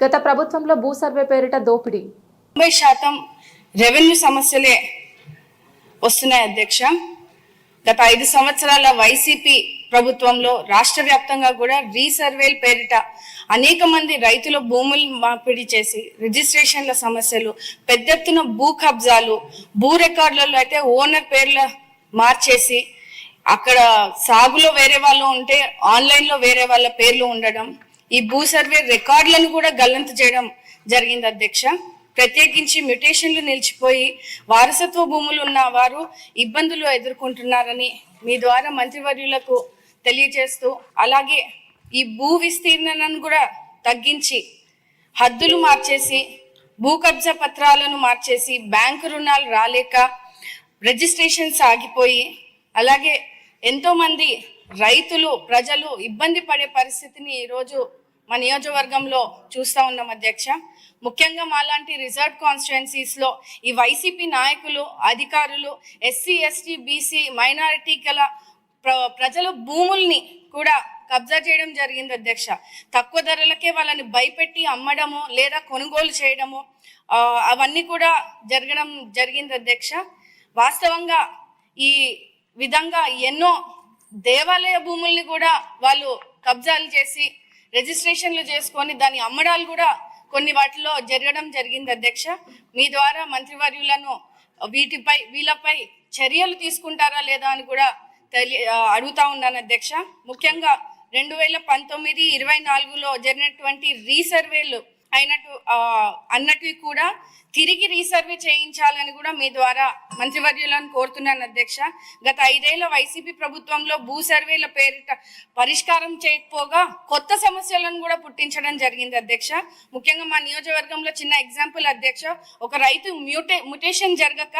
గత ప్రభుత్వంలో భూ సర్వే పేరిట దోపిడీ. తొంభై శాతం రెవెన్యూ సమస్యలే వస్తున్నాయి అధ్యక్ష. గత ఐదు సంవత్సరాల వైసీపీ ప్రభుత్వంలో రాష్ట్ర వ్యాప్తంగా కూడా రీసర్వేల్ పేరిట అనేక మంది రైతుల భూములు మార్పిడి చేసి రిజిస్ట్రేషన్ల సమస్యలు పెద్ద ఎత్తున భూ కబ్జాలు భూ రికార్డులలో అయితే ఓనర్ పేర్ల మార్చేసి అక్కడ సాగులో వేరే వాళ్ళు ఉంటే ఆన్లైన్లో వేరే వాళ్ళ పేర్లు ఉండడం ఈ భూ సర్వే రికార్డులను కూడా గల్లంతు చేయడం జరిగింది అధ్యక్ష. ప్రత్యేకించి మ్యుటేషన్లు నిలిచిపోయి వారసత్వ భూములు ఉన్న వారు ఇబ్బందులు ఎదుర్కొంటున్నారని మీ ద్వారా మంత్రివర్యులకు తెలియజేస్తూ అలాగే ఈ భూ విస్తీర్ణను కూడా తగ్గించి హద్దులు మార్చేసి భూ కబ్జా పత్రాలను మార్చేసి బ్యాంకు రుణాలు రాలేక రిజిస్ట్రేషన్స్ ఆగిపోయి అలాగే ఎంతోమంది రైతులు ప్రజలు ఇబ్బంది పడే పరిస్థితిని ఈరోజు మా నియోజకవర్గంలో చూస్తా ఉన్నాం అధ్యక్ష. ముఖ్యంగా మాలాంటి రిజర్వ్ కాన్స్టిట్యున్సీస్లో ఈ వైసీపీ నాయకులు అధికారులు ఎస్సీ ఎస్టీ బీసీ మైనారిటీ గల ప్ర ప్రజల భూముల్ని కూడా కబ్జా చేయడం జరిగింది అధ్యక్ష. తక్కువ ధరలకే వాళ్ళని భయపెట్టి అమ్మడము లేదా కొనుగోలు చేయడము అవన్నీ కూడా జరగడం జరిగింది అధ్యక్ష. వాస్తవంగా ఈ విధంగా ఎన్నో దేవాలయ భూముల్ని కూడా వాళ్ళు కబ్జాలు చేసి రిజిస్ట్రేషన్లు చేసుకొని దాని అమ్మడాలు కూడా కొన్ని వాటిలో జరగడం జరిగింది అధ్యక్ష. మీ ద్వారా మంత్రివర్యులను వీటిపై వీళ్ళపై చర్యలు తీసుకుంటారా లేదా అని కూడా తెలి అడుగుతా ఉన్నాను అధ్యక్ష. ముఖ్యంగా రెండు వేల పంతొమ్మిది ఇరవై నాలుగులో జరిగినటువంటి రీసర్వేలు అయినట్టు అన్నట్టు కూడా తిరిగి రీసర్వే చేయించాలని కూడా మీ ద్వారా మంత్రివర్యులను కోరుతున్నాను అధ్యక్ష. గత ఐదేళ్ళ వైసీపీ ప్రభుత్వంలో భూ సర్వేల పేరిట పరిష్కారం చేయకపోగా కొత్త సమస్యలను కూడా పుట్టించడం జరిగింది అధ్యక్ష. ముఖ్యంగా మా నియోజకవర్గంలో చిన్న ఎగ్జాంపుల్ అధ్యక్ష. ఒక రైతు మ్యూటే మ్యుటేషన్ జరగక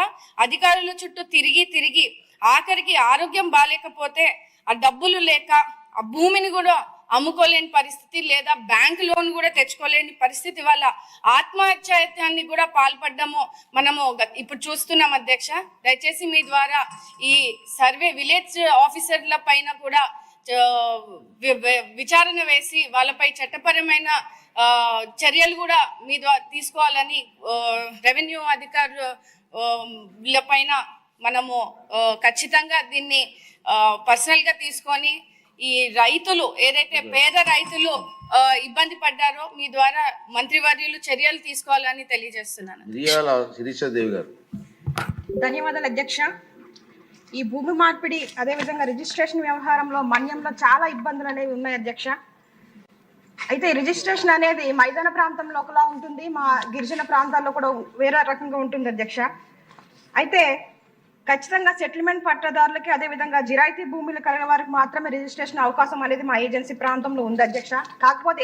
అధికారుల చుట్టూ తిరిగి తిరిగి ఆఖరికి ఆరోగ్యం బాగాలేకపోతే ఆ డబ్బులు లేక ఆ భూమిని కూడా అమ్ముకోలేని పరిస్థితి లేదా బ్యాంక్ లోన్ కూడా తెచ్చుకోలేని పరిస్థితి వల్ల ఆత్మహత్యాన్ని కూడా పాల్పడ్డము మనము ఇప్పుడు చూస్తున్నాం అధ్యక్ష. దయచేసి మీ ద్వారా ఈ సర్వే విలేజ్ ఆఫీసర్ల పైన కూడా విచారణ వేసి వాళ్ళపై చట్టపరమైన చర్యలు కూడా మీ ద్వారా తీసుకోవాలని రెవెన్యూ అధికారుల పైన మనము ఖచ్చితంగా దీన్ని పర్సనల్గా తీసుకొని ఈ రైతులు ఏదైతే పేద రైతులు ఇబ్బంది పడ్డారో మీ ద్వారా మంత్రివర్యులు చర్యలు తీసుకోవాలని తెలియజేస్తున్నాను. గారు. ధన్యవాదాలు అధ్యక్ష. ఈ భూమి మార్పిడి అదేవిధంగా రిజిస్ట్రేషన్ వ్యవహారంలో మన్యంలో చాలా ఇబ్బందులు అనేవి ఉన్నాయి అధ్యక్ష. అయితే రిజిస్ట్రేషన్ అనేది మైదాన ప్రాంతంలో ఒకలా ఉంటుంది మా గిరిజన ప్రాంతాల్లో కూడా వేరే రకంగా ఉంటుంది అధ్యక్ష. అయితే ఖచ్చితంగా సెటిల్మెంట్ పట్టదారులకి అదేవిధంగా జిరాయితీ భూములు కలిగిన వారికి మాత్రమే రిజిస్ట్రేషన్ అవకాశం అనేది మా ఏజెన్సీ ప్రాంతంలో ఉంది అధ్యక్ష. కాకపోతే